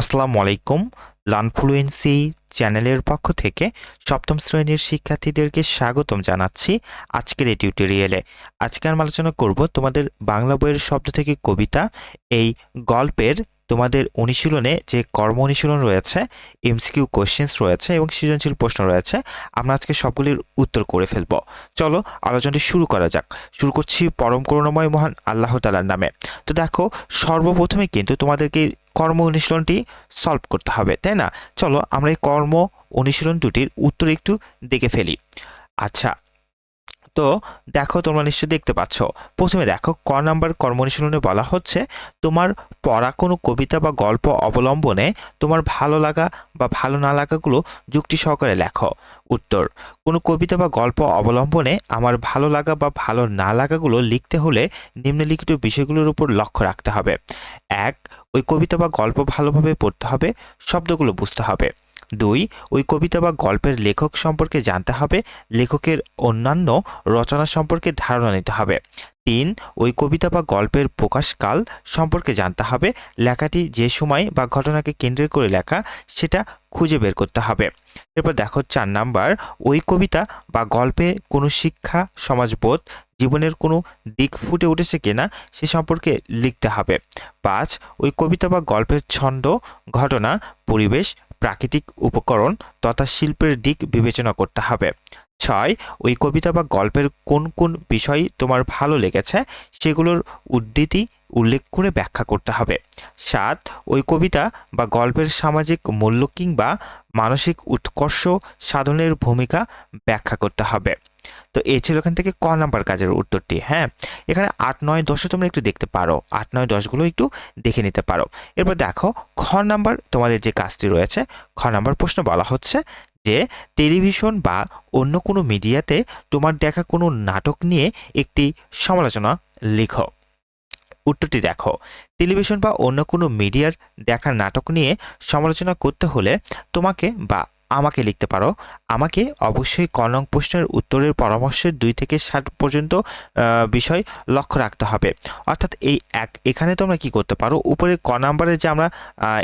আসসালামু আলাইকুম। লানফ্লুয়েন্সি চ্যানেলের পক্ষ থেকে সপ্তম শ্রেণির শিক্ষার্থীদেরকে স্বাগতম জানাচ্ছি আজকের এই টিউটোরিয়ালে। আজকে আমি আলোচনা করব তোমাদের বাংলা বইয়ের শব্দ থেকে কবিতা, এই গল্পের তোমাদের অনুশীলনে যে কর্ম অনুশীলন রয়েছে এমসিকিউ কোশ্চেন্স রয়েছে এবং সৃজনশীল প্রশ্ন রয়েছে, আমরা আজকে সবগুলির উত্তর করে ফেলব। চলো আলোচনাটি শুরু করা যাক। শুরু করছি পরম করুণাময় মহান আল্লাহ তালার নামে। তো দেখো, সর্বপ্রথমে কিন্তু তোমাদেরকে কর্ম অনুশীলনটি সলভ করতে হবে, তাই না? চলো আমরা এই কর্ম অনুশীলন দুটির উত্তর একটু দেখে ফেলি। আচ্ছা তো দেখো তোমরা নিশ্চয়ই দেখতে পাচ্ছ। প্রথমে দেখো, ক নাম্বার কর্ম অনুশীলনে বলা হচ্ছে, তোমার পড়া কোনো কবিতা বা গল্প অবলম্বনে তোমার ভালো লাগা বা ভালো না লাগাগুলো যুক্তি সহকারে লেখো। উত্তর, কোনো কবিতা বা গল্প অবলম্বনে আমার ভালো লাগা বা ভালো না লাগাগুলো লিখতে হলে নিম্নলিখিত বিষয়গুলোর উপর লক্ষ্য রাখতে হবে। এক, ওই কবিতা বা গল্প ভালোভাবে পড়তে হবে, শব্দগুলো বুঝতে হবে। দুই, ওই কবিতা বা গল্পের লেখক সম্পর্কে জানতে হবে, লেখকের অন্যান্য রচনা সম্পর্কে ধারণা নিতে হবে। তিন, ওই কবিতা বা গল্পের প্রকাশকাল সম্পর্কে জানতে হবে, লেখাটি যে সময় বা ঘটনাকে কেন্দ্র করে লেখা, সেটা খুঁজে বের করতে হবে। এরপর দেখো চার নাম্বার, ওই কবিতা বা গল্পে কোনো শিক্ষা, সমাজবোধ, জীবনের কোনো দিক ফুটে উঠেছে কিনা, সে সম্পর্কে লিখতে হবে। পাঁচ, ওই কবিতা বা গল্পের ছন্দ, ঘটনা, পরিবেশ প্রাকৃতিক উপকরণ তথা শিল্পের দিক বিবেচনা করতে হবে। ছয়, ওই কবিতা বা গল্পের কোন কোন বিষয় তোমার ভালো লেগেছে সেগুলোর উদ্ধৃতি উল্লেখ করে ব্যাখ্যা করতে হবে। সাত, ওই কবিতা বা গল্পের সামাজিক মূল্য কিংবা মানসিক উৎকর্ষ সাধনের ভূমিকা ব্যাখ্যা করতে হবে। তো এই ছিল এখান থেকে ক নাম্বার কাজের উত্তরটি হ্যাঁ? এখানে আট, নয় দশে তোমরা একটু দেখতে পারো। আট, নয়, দশগুলো একটু দেখে নিতে পারো। এরপর দেখো, খ নাম্বার তোমাদের যে কাজটি রয়েছে, খ নাম্বার প্রশ্ন বলা হচ্ছে যে, টেলিভিশন বা অন্য কোনো মিডিয়াতে তোমার দেখা কোনো নাটক নিয়ে একটি সমালোচনা লেখো। উত্তরটি দেখো, টেলিভিশন বা অন্য কোনো মিডিয়ার দেখা নাটক নিয়ে সমালোচনা করতে হলে তোমাকে বা আমাকে লিখতে পারো। আমাকে অবশ্যই ক নং প্রশ্নের উত্তরের পরামর্শের দুই থেকে ষাট পর্যন্ত বিষয় লক্ষ্য রাখতে হবে। অর্থাৎ এই এক, এখানে তোমরা কি করতে পারো? উপরে ক নাম্বারে যে আমরা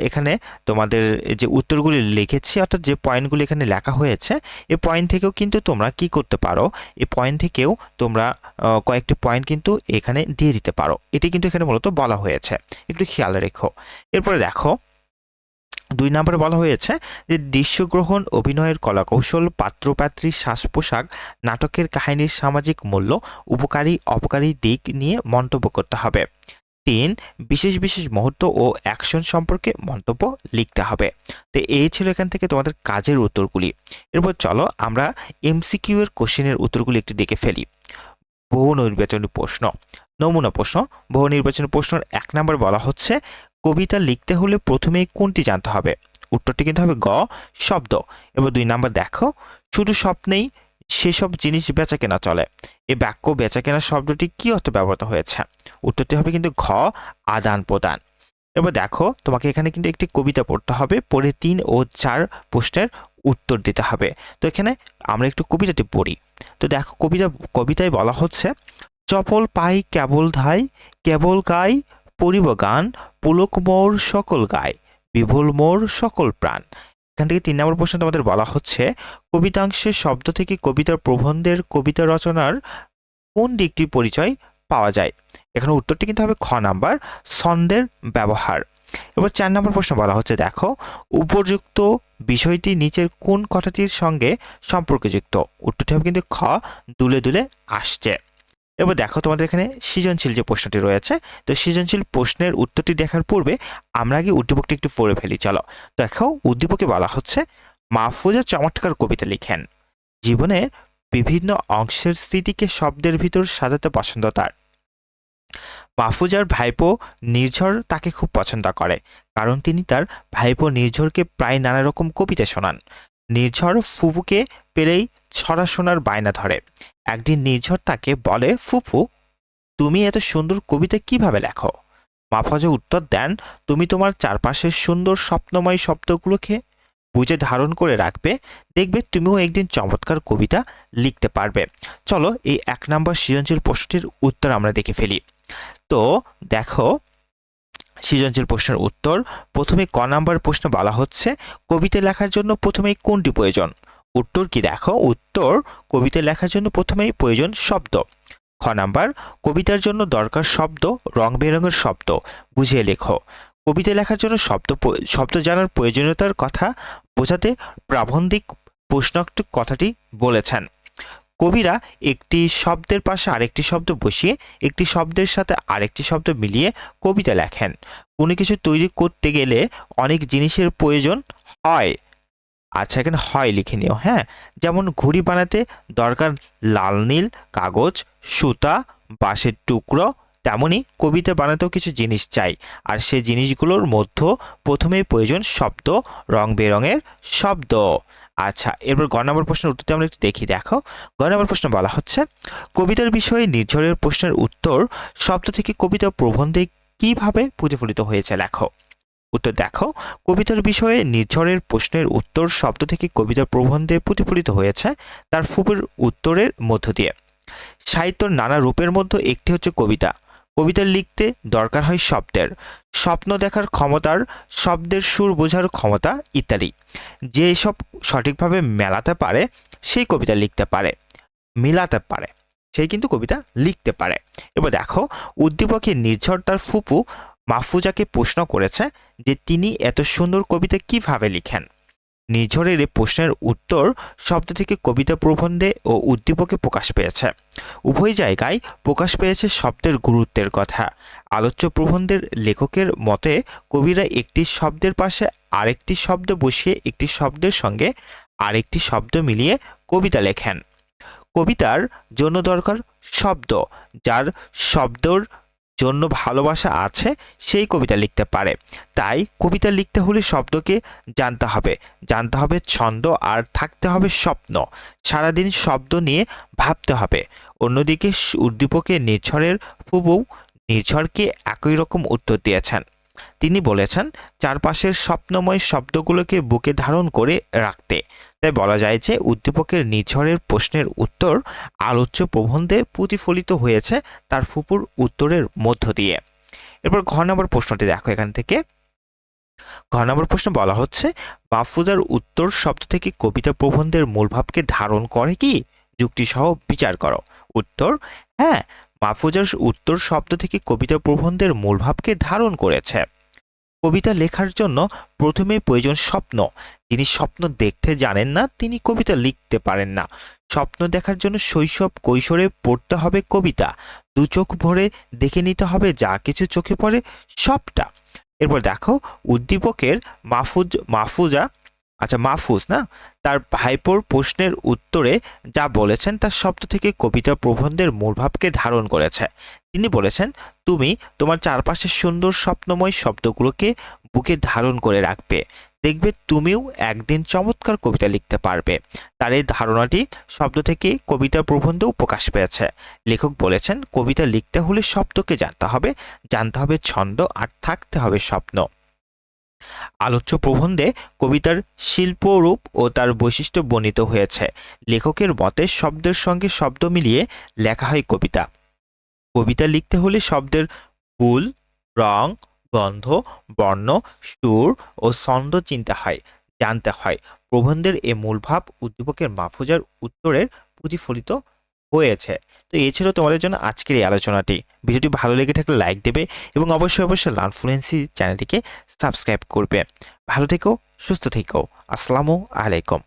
এখানে তোমাদের যে উত্তরগুলি লিখেছি, অর্থাৎ যে পয়েন্টগুলি এখানে লেখা হয়েছে এই পয়েন্ট থেকেও কিন্তু তোমরা কি করতে পারো? এই পয়েন্ট থেকেও তোমরা কয়েকটি পয়েন্ট কিন্তু এখানে দিয়ে দিতে পারো। এটি কিন্তু এখানে মূলত বলা হয়েছে। একটু খেয়াল রেখো। এরপরে দেখো দুই নম্বরে বলা হয়েছে যে দৃশ্যগ্রহণ, অভিনয়ের কলাকৌশল, পাত্রপাত্রী শ্বাস পোশাক নাটকের কাহিনীর সামাজিক মূল্য, উপকারী, অপকারী দিক নিয়ে মন্তব্য করতে হবে। তিন, বিশেষ বিশেষ মুহূর্ত ও অ্যাকশন সম্পর্কে মন্তব্য লিখতে হবে। তো এই ছিল এখান থেকে তোমাদের কাজের উত্তরগুলি। এরপর চলো আমরা এমসিকিউ এর কোশ্চেনের উত্তরগুলি একটু দেখে ফেলি। বহু নির্বাচনী প্রশ্ন। নমুনা প্রশ্ন। বহু নির্বাচনী প্রশ্নের এক নম্বর বলা হচ্ছে কবিতা লিখতে হলে প্রথমেই কোনটি জানতে হবে? উত্তরটি কিন্তু হবে গ, শব্দ। এবার দুই নাম্বার দেখো, শুধু স্বপ্নেই সেসব জিনিস বেচা কেনা চলে। এ বাক্য বেচা কেনা শব্দটি কি অর্থে ব্যবহৃত হয়েছে? উত্তরটি হবে কিন্তু ঘ, আদান প্রদান। এবার দেখো, তোমাকে এখানে কিন্তু একটি কবিতা পড়তে হবে, পড়ে তিন ও চার প্রশ্নের উত্তর দিতে হবে। তো এখানে আমরা একটু কবিতাটি পড়ি। তো দেখো, কবিতা, কবিতায় বলা হচ্ছে, চপল পাই কেবল ধাই, কেবল গাই পরিব গান, পুলক মোর সকল গায়, বিভুল মোর সকল প্রাণ। এখান থেকে তিন নম্বর প্রশ্ন তোমাদের বলা হচ্ছে কবিতাংশের শব্দ থেকে কবিতার প্রবন্ধের কবিতা রচনার কোন দিকটি পরিচয় পাওয়া যায়? এখানে উত্তরটি কিন্তু হবে খ নাম্বার, ছন্দের ব্যবহার। এবার চার নম্বর প্রশ্ন বলা হচ্ছে, দেখো, উপযুক্ত বিষয়টি নিচের কোন কথাটির সঙ্গে সম্পর্কযুক্ত? উত্তরটি হবে কিন্তু খ, দুলে দুলে আসছে। এবার দেখো তোমাদের এখানে সৃজনশীল যে প্রশ্নটি রয়েছে, তো সৃজনশীল প্রশ্নের উত্তরটি দেখার পূর্বে আমরা আগে উদ্দীপকটি একটু পড়ে ফেলি, চলো। দেখো, উদ্দীপকে বলা হচ্ছে, মাহফুজা চমৎকার কবিতা লিখেন। জীবনের বিভিন্ন অংশের স্মৃতিকে শব্দের ভিতর সাজাতে পছন্দ তার। মাহফুজার ভাইপো নির্ঝর তাকে খুব পছন্দ করে, কারণ তিনি তার ভাইপো নির্ঝরকে প্রায় নানা রকম কবিতা শোনান। নির্ঝর ফুফুকে পেলেই ছড়া শোনার বায়না ধরে। একদিন নির্ঝর তাকে বলে, ফুফু, তুমি এত সুন্দর কবিতা কীভাবে লেখো? মাফাজে উত্তর দেন, তুমি তোমার চারপাশের সুন্দর স্বপ্নময় শব্দগুলোকে বুঝে ধারণ করে রাখবে, দেখবে তুমিও একদিন চমৎকার কবিতা লিখতে পারবে। চলো এই এক নম্বর সৃজনশীল প্রশ্নটির উত্তর আমরা দেখে ফেলি। তো দেখো সৃজনশীল প্রশ্নের উত্তর, প্রথমে ক নাম্বার প্রশ্ন বলা হচ্ছে, কবিতা লেখার জন্য প্রথমেই কোনটি প্রয়োজন? উত্তর কি দেখো? উত্তর, কবিতা লেখার জন্য প্রথমেই প্রয়োজন শব্দ। খ নাম্বার, কবিতার জন্য দরকার শব্দ, রং বেরঙের শব্দ। বুঝিয়ে লেখো। কবিতা লেখার জন্য শব্দ শব্দ জানার প্রয়োজনীয়তার কথা বোঝাতে প্রাবন্ধিক প্রশ্নোক্ত কথাটি বলেছেন। কবিরা একটি শব্দের পাশে আরেকটি শব্দ বসিয়ে একটি শব্দের সাথে আরেকটি শব্দ মিলিয়ে কবিতা লেখেন। কোনো কিছু তৈরি করতে গেলে অনেক জিনিসের প্রয়োজন হয়। আচ্ছা এখানে হয় লিখে নিও হ্যাঁ? যেমন ঘুড়ি বানাতে দরকার লাল নীল, কাগজ, সুতা, বাঁশের টুকরো তেমনই কবিতা বানাতেও কিছু জিনিস চাই। আর সেই জিনিসগুলোর মধ্যে প্রথমেই প্রয়োজন শব্দ রং বেরঙের শব্দ। আচ্ছা এরপর গ নম্বর প্রশ্নের উত্তরটি আমরা একটু দেখি, দেখো। গ নম্বর প্রশ্ন বলা হচ্ছে, কবিতার বিষয়ে নির্ঝরের প্রশ্নের উত্তর শব্দ থেকে কবিতা প্রবন্ধে কীভাবে প্রতিফলিত হয়েছে, লেখো। উত্তর দেখো, কবিতার বিষয়ে নির্ঝরের প্রশ্নের উত্তর শব্দ থেকে কবিতা প্রবন্ধে প্রতিফলিত হয়েছে, তার ফুপের উত্তরের মধ্য দিয়ে। সাহিত্যর নানা রূপের মধ্যে একটি হচ্ছে কবিতা। কবিতা লিখতে দরকার হয় শব্দের। স্বপ্ন দেখার ক্ষমতার, শব্দের সুর বোঝার ক্ষমতা ইত্যাদি। যে সব সঠিকভাবে মেলাতে পারে, সেই কবিতা লিখতে পারে, মিলাতে পারে সেই কিন্তু কবিতা লিখতে পারে। এবার দেখো, উদ্দীপকের নির্ঝর তার ফুপু মাহফুজাকে প্রশ্ন করেছে যে তিনি এত সুন্দর কবিতা কীভাবে লিখেন? নির্ঝরের এই প্রশ্নের উত্তর শব্দ থেকে কবিতা প্রবন্ধে ও উদ্দীপকে প্রকাশ পেয়েছে। উভয় জায়গায় প্রকাশ পেয়েছে শব্দের গুরুত্বের কথা। আলোচ্য প্রবন্ধের লেখকের মতে, কবিরা একটি শব্দের পাশে আরেকটি শব্দ বসিয়ে একটি শব্দের সঙ্গে আরেকটি শব্দ মিলিয়ে কবিতা লেখেন। কবিতার জন্য দরকার শব্দ, যার শব্দর জন্য ভালোবাসা আছে, সেই কবিতা লিখতে পারে। তাই কবিতা লিখতে হলে শব্দকে জানতে হবে। জানতে হবে ছন্দ আর থাকতে হবে স্বপ্ন। সারাদিন শব্দ নিয়ে ভাবতে হবে। অন্যদিকে উদ্দীপকে নির্ঝরের ফুবু নির্ঝরকে একই রকম উত্তর দিয়েছেন। তিনি বলেছেন, চারপাশের স্বপ্নময় শব্দগুলোকে বুকে ধারণ করে রাখতে। তাই বলা যায় যে উদ্দীপকের নির্ঝরের প্রশ্নের উত্তর আলোচ্য প্রবন্ধে প্রতিফলিত হয়েছে তার ফুপুর উত্তরের মধ্য দিয়ে। এরপর ঘ নম্বর প্রশ্নটি দেখো এখান থেকে। ঘ নম্বর প্রশ্ন বলা হচ্ছে, মাহফুজার উত্তর শব্দ থেকে কবিতা প্রবন্ধের মূলভাবকে ধারণ করে কি? যুক্তিসহ বিচার করো। উত্তর হ্যাঁ মাহফুজার উত্তর শব্দ থেকে কবিতা প্রবন্ধের মূলভাবকে ধারণ করেছে। কবিতা লেখার জন্য প্রথমে প্রয়োজন স্বপ্ন। যিনি স্বপ্ন দেখতে জানেন না, তিনি কবিতা লিখতে পারেন না। স্বপ্ন দেখার জন্য শৈশব কৈশোরে পড়তে হবে কবিতা। দু চোখ ভরে দেখে নিতে হবে যা কিছু চোখে পড়ে সবটা। এরপর দেখো, উদ্দীপকের মাহফুজ মাহফুজা আচ্ছা মাহফুজ, না? তার ভাইপোর প্রশ্নের উত্তরে যা বলেছেন তার শব্দ থেকে কবিতা প্রবন্ধের মূলভাবকে ধারণ করেছে। তিনি বলেছেন, তুমি তোমার চারপাশের সুন্দর স্বপ্নময় শব্দগুলোকে বুকে ধারণ করে রাখবে। দেখবে তুমিও একদিন চমৎকার কবিতা লিখতে পারবে। তার এই ধারণাটি শব্দ থেকে কবিতা প্রবন্ধেও প্রকাশ পেয়েছে। লেখক বলেছেন, কবিতা লিখতে হলে শব্দকে জানতে হবে। জানতে হবে ছন্দ আর থাকতে হবে স্বপ্ন। আলোচ্য প্রবন্ধে কবিতার শিল্পরূপ ও তার বৈশিষ্ট্য বর্ণিত হয়েছে। লেখকের মতে শব্দের সঙ্গে শব্দ মিলিয়ে লেখা হয় কবিতা। কবিতা লিখতে হলে শব্দের ফুল, রং, গন্ধ, বর্ণ, সুর ও ছন্দ চিনতে হয়, জানতে হয়। প্রবন্ধের এ মূলভাব উদ্দীপকের মাহফুজার উত্তরের প্রতিফলিত হয়েছে। তো এই ছিল তোমাদের জন্য আজকের এই আলোচনাটি। ভিডিওটি ভালো লেগে থাকলে লাইক দেবে এবং অবশ্যই অবশ্যই লানফ্লুয়েন্সি চ্যানেলটিকে সাবস্ক্রাইব করবে। ভালো থেকো, সুস্থ থেকো। আসসালামু আলাইকুম।